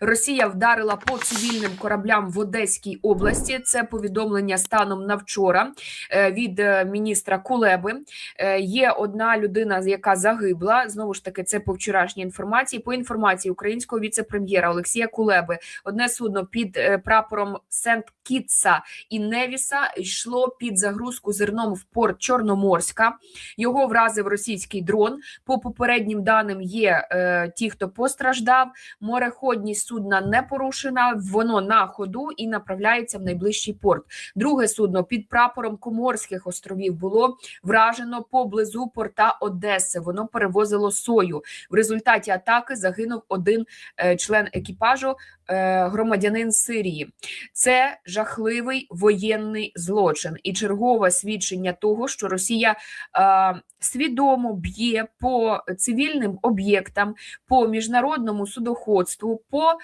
Росія вдарила по цивільним кораблям в Одеській області. Це повідомлення станом на вчора е, від е, міністра Кулеби. Е, Є одна людина, яка загибла. Знову ж таки, це по вчорашній інформації. По інформації українського віце-прем'єра Олексія Кулеби, одне судно під прапором Сент Кітса і Невіса йшло під загрузку зерном в порт Чорноморська. Його вразив російський дрон. По попереднім даним є е, ті, хто постраждав. Мореходність судна не порушена, воно на ходу і направляється в найближчий порт. Друге судно під прапором Коморських островів було вражено поблизу порта Одеси. Воно перевозило сою. В результаті атаки загинув один е, член екіпажу, е, громадянин Сирії. Це жахливий воєнний злочин і чергове свідчення того, що Росія е, свідомо б'є по цивільним об'єктам, по міжнародному судоходству, по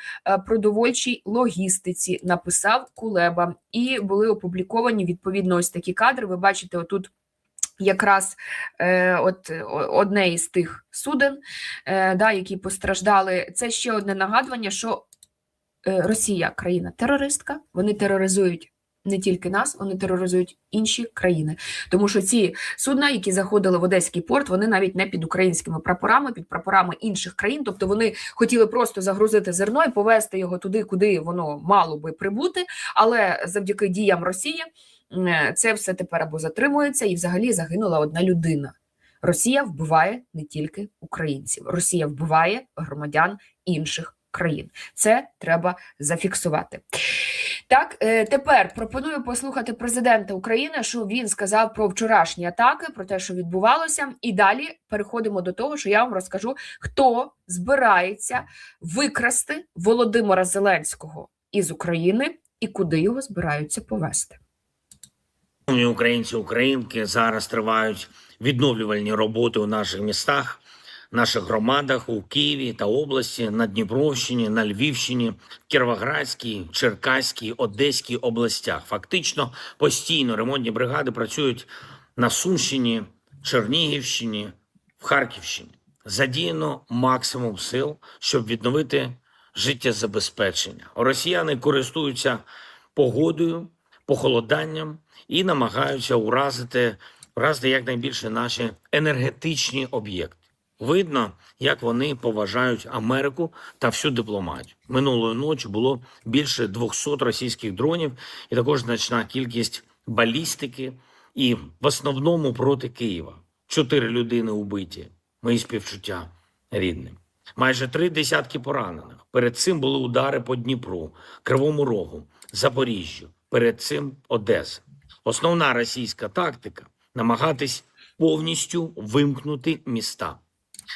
продовольчій логістиці, написав Кулеба, і були опубліковані відповідно ось такі кадри. Ви бачите, отут. Якраз е, от е, одне із тих суден, е, да, які постраждали, це ще одне нагадування, що е, Росія країна терористка, вони тероризують не тільки нас, вони тероризують інші країни. Тому що ці судна, які заходили в Одеський порт, вони навіть не під українськими прапорами, під прапорами інших країн. Тобто вони хотіли просто загрузити зерно і повезти його туди, куди воно мало би прибути. Але завдяки діям Росії це все тепер або затримується, і взагалі загинула одна людина. Росія вбиває не тільки українців, Росія вбиває громадян інших країн. Це треба зафіксувати. Так, е, тепер пропоную послухати президента України, що він сказав про вчорашні атаки, про те, що відбувалося, і далі переходимо до того, що я вам розкажу, хто збирається викрасти Володимира Зеленського із України і куди його збираються повести. Українці, українки зараз тривають відновлювальні роботи у наших містах, наших громадах у Києві та області, на Дніпровщині, на Львівщині, Кіровоградській, Черкаській, Одеській областях. Фактично постійно ремонтні бригади працюють на Сумщині, Чернігівщині, в Харківщині. Задіяно максимум сил, щоб відновити життєзабезпечення. Росіяни користуються погодою, похолоданням і намагаються уразити, уразити якнайбільше наші енергетичні об'єкти. Видно, як вони поважають Америку та всю дипломатію. Минулої ночі було більше 200 російських дронів, і також значна кількість балістики, і в основному проти Києва. Чотири людини убиті. Мої співчуття рідним. Майже три десятки поранених. Перед цим були удари по Дніпру, Кривому Рогу, Запоріжжю. Перед цим Одеса. Основна російська тактика намагатись повністю вимкнути міста.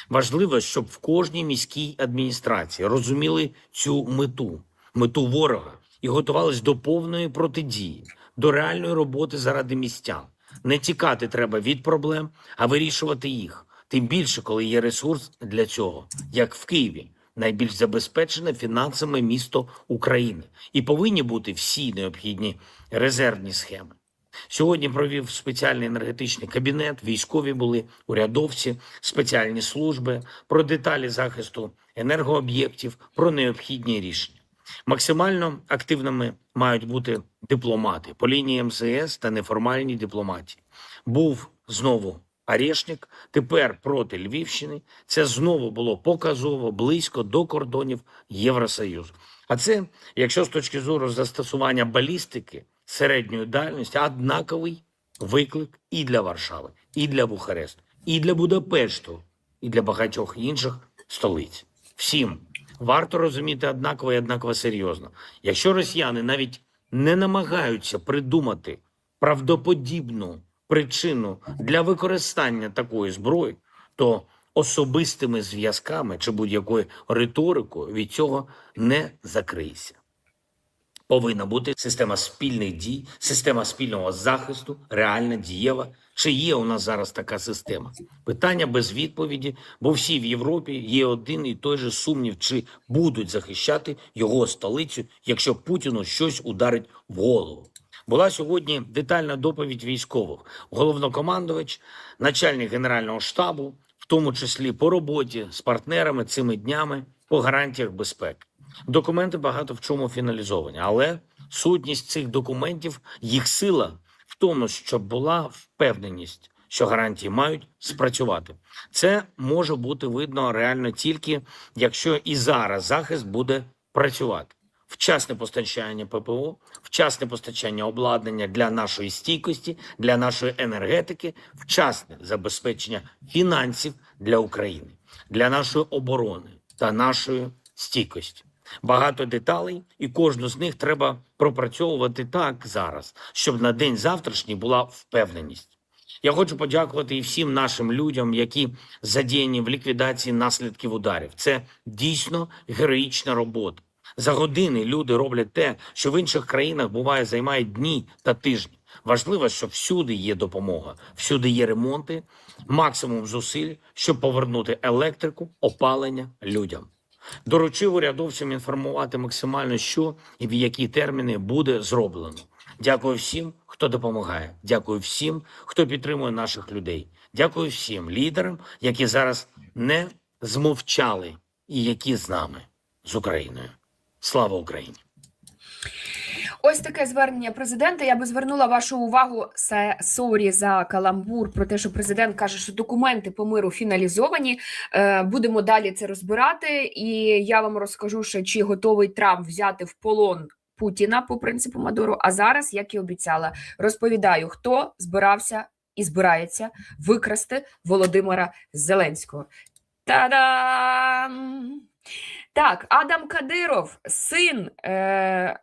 Важливо, щоб в кожній міській адміністрації розуміли цю мету, мету ворога, і готувались до повної протидії, до реальної роботи заради містян. Не тікати треба від проблем, а вирішувати їх. Тим більше, коли є ресурс для цього, як в Києві, найбільш забезпечене фінансами місто України, і повинні бути всі необхідні резервні схеми. Сьогодні провів спеціальний енергетичний кабінет. Військові були урядовці, спеціальні служби про деталі захисту енергооб'єктів, про необхідні рішення. Максимально активними мають бути дипломати по лінії МЗС та неформальній дипломатії. Був знову Арешник, тепер проти Львівщини. Це знову було показово близько до кордонів Євросоюзу. А це, якщо з точки зору застосування балістики середньої дальності, однаковий виклик і для Варшави, і для Бухаресту, і для Будапешту, і для багатьох інших столиць. Всім варто розуміти однаково і однаково серйозно. Якщо росіяни навіть не намагаються придумати правдоподібну причину для використання такої зброї, то особистими зв'язками чи будь-якою риторикою від цього не закрийся. Повинна бути система спільних дій, система спільного захисту, реальна, дієва. Чи є у нас зараз така система? Питання без відповіді, бо всі в Європі є один і той же сумнів, чи будуть захищати його столицю, якщо Путіну щось ударить в голову. Була сьогодні детальна доповідь військових, головнокомандувач, начальник генерального штабу, в тому числі по роботі з партнерами цими днями по гарантіях безпеки. Документи багато в чому фіналізовані, але сутність цих документів, їх сила в тому, щоб була впевненість, що гарантії мають спрацювати. Це може бути видно реально тільки якщо і зараз захист буде працювати. Вчасне постачання ППО, вчасне постачання обладнання для нашої стійкості, для нашої енергетики, вчасне забезпечення фінансів для України, для нашої оборони та нашої стійкості. Багато деталей, і кожну з них треба пропрацьовувати так зараз, щоб на день завтрашній була впевненість. Я хочу подякувати і всім нашим людям, які задіяні в ліквідації наслідків ударів. Це дійсно героїчна робота. За години люди роблять те, що в інших країнах буває займає дні та тижні. Важливо, що всюди є допомога, всюди є ремонти, максимум зусиль, щоб повернути електрику, опалення людям. Доручив урядовцям інформувати максимально, що і в які терміни буде зроблено. Дякую всім, хто допомагає. Дякую всім, хто підтримує наших людей. Дякую всім лідерам, які зараз не змовчали і які з нами, з Україною. Слава Україні! Ось таке звернення президента. Я би звернула вашу увагу се- сорі за каламбур про те, що президент каже, що документи по миру фіналізовані. Е, Будемо далі це розбирати. І я вам розкажу, що чи готовий Трамп взяти в полон. Путіна по принципу Мадуру. А зараз, як і обіцяла, розповідаю, хто збирався і збирається викрасти Володимира Зеленського. Та-дам! Так, Адам Кадиров, син е,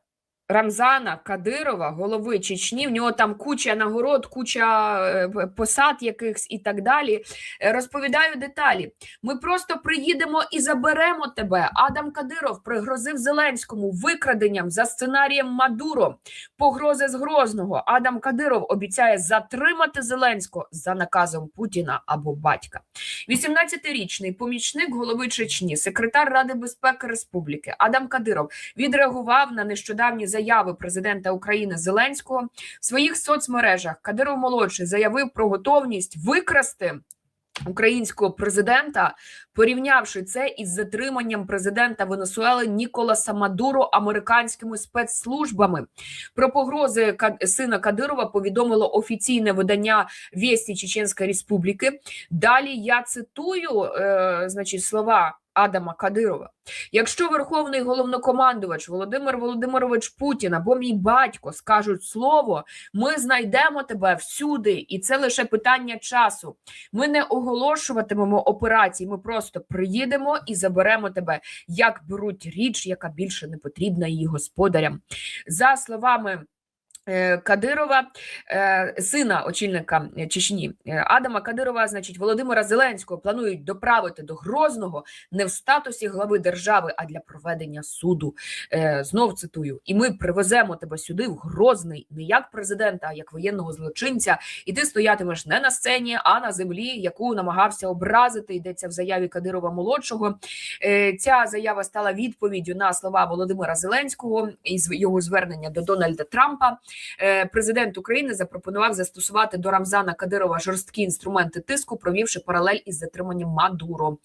Рамзана Кадирова, голови Чечні. В нього там куча нагород, куча е, посад якихось і так далі. Е, Розповідаю деталі. Ми просто приїдемо і заберемо тебе. Адам Кадиров пригрозив Зеленському викраденням за сценарієм Мадуро. Погрози з Грозного. Адам Кадиров обіцяє затримати Зеленського за наказом Путіна або батька. 18-річний помічник голови Чечні, секретар Ради безпеки Республіки Адам Кадиров відреагував на нещодавні заяви президента України Зеленського в своїх соцмережах. Кадиров молодший заявив про готовність викрасти. Українського президента, порівнявши це із затриманням президента Венесуели Ніколаса Мадуро американськими спецслужбами. Про погрози сина Кадирова повідомило офіційне видання Вєсті Чеченської Республіки. Далі я цитую е, значить, слова Адама Кадирова. Якщо верховний головнокомандувач Володимир Володимирович Путін або мій батько скажуть слово, ми знайдемо тебе всюди, і це лише питання часу. Ми не оголошуватимемо операцій, ми просто приїдемо і заберемо тебе, як беруть річ, яка більше не потрібна її господарям. За словами. Е, Кадирова, е, сина очільника е, Чечні е, Адама Кадирова, значить Володимира Зеленського планують доправити до Грозного не в статусі глави держави, а для проведення суду. Е, Знов цитую: і ми привеземо тебе сюди в Грозний, не як президента, а як воєнного злочинця. І ти стоятимеш не на сцені, а на землі, яку намагався образити. Йдеться в заяві Кадирова молодшого. Ця заява стала відповіддю на слова Володимира Зеленського і зв- його звернення до Дональда Трампа. Е, Президент України запропонував застосувати до Рамзана Кадирова жорсткі інструменти тиску, провівши паралель із затриманням Мадуро.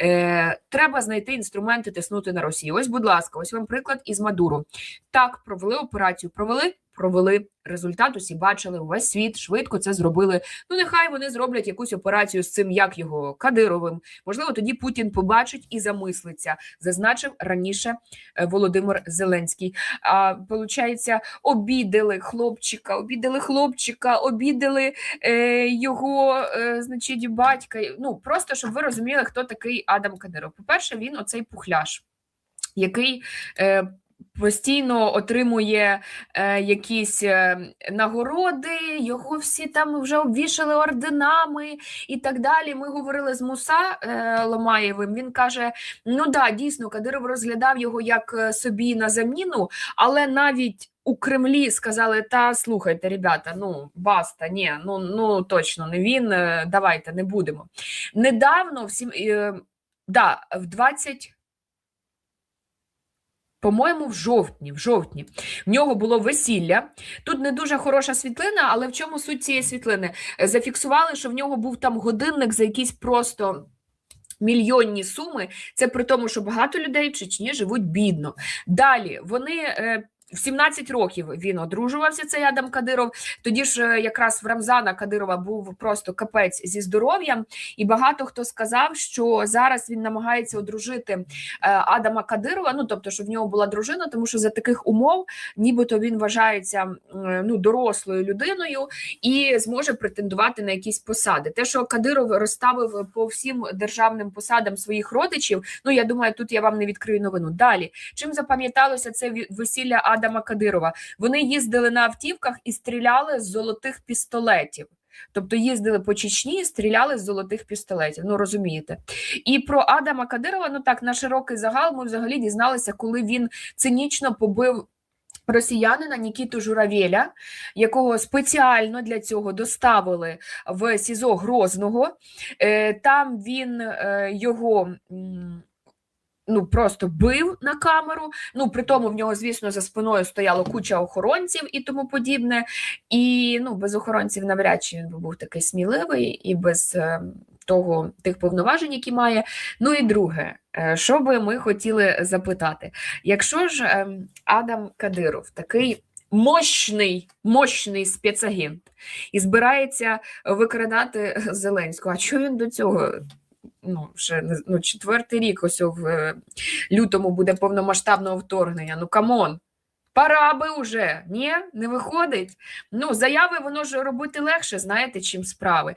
Е, Треба знайти інструменти тиснути на Росію. Ось, будь ласка, ось вам приклад із Мадуро. Так, провели операцію, провели. Провели результат, усі бачили увесь світ, швидко це зробили. Ну, нехай вони зроблять якусь операцію з цим, як його Кадировим. Можливо, тоді Путін побачить і замислиться, зазначив раніше е, Володимир Зеленський. А получається, обідали хлопчика, обідали хлопчика, обідали е, його, е, значить, батька. Ну просто щоб ви розуміли, хто такий Адам Кадиров. По-перше, він оцей пухляш, який. Е, Постійно отримує е, якісь е, нагороди, його всі там вже обвішали орденами і так далі. Ми говорили з Муса е, Ломаєвим. Він каже: ну да, дійсно, Кадиров розглядав його як е, собі на заміну, але навіть у Кремлі сказали: та слухайте, ребята, ну баста, ні, ну ну точно не він. е, Давайте не будемо. Недавно всім е, да, в 20 по-моєму, в жовтні, в жовтні в нього було весілля. Тут не дуже хороша світлина, але в чому суть цієї світлини? Зафіксували, що в нього був там годинник за якісь просто Мільйонні суми, це при тому, що багато людей в Чечні живуть бідно. Далі вони е, в 17 років він одружувався, цей Адам Кадиров. Тоді ж е, якраз в Рамзана Кадирова був просто капець зі здоров'ям, і багато хто сказав, що зараз він намагається одружити е, Адама Кадирова. Ну тобто, що в нього була дружина, тому що за таких умов, нібито він вважається ну дорослою людиною і зможе претендувати на якісь посади. Те, що Кадиров розставив по всім державним посадам своїх родичів. Ну я думаю, тут я вам не відкрию новину. Далі чим запам'яталося це весілля Адама Кадирова? Вони їздили на автівках і стріляли з золотих пістолетів. Тобто їздили по Чечні і стріляли з золотих пістолетів. Ну розумієте. І про Адама Кадирова, ну так, на широкий загал ми взагалі дізналися, коли він цинічно побив росіянина Нікіту Журавєля, якого спеціально для цього доставили в СІЗО Грозного. Е, Там він е, його. Ну, просто бив на камеру. Ну, при тому в нього, звісно, за спиною стояло куча охоронців і тому подібне. І ну, без охоронців навряд чи він би був такий сміливий і без е, того тих повноважень, які має. Ну і друге, е, що би ми хотіли запитати, якщо ж е, Адам Кадиров такий мощний, мощний спецагент і збирається викрадати Зеленського, а чого він до цього? Ну, вже ну, четвертий рік, ось в е, лютому буде повномасштабного вторгнення. Ну камон, пора би уже. Ні, не виходить. Ну, заяви воно ж робити легше, знаєте, чим справи.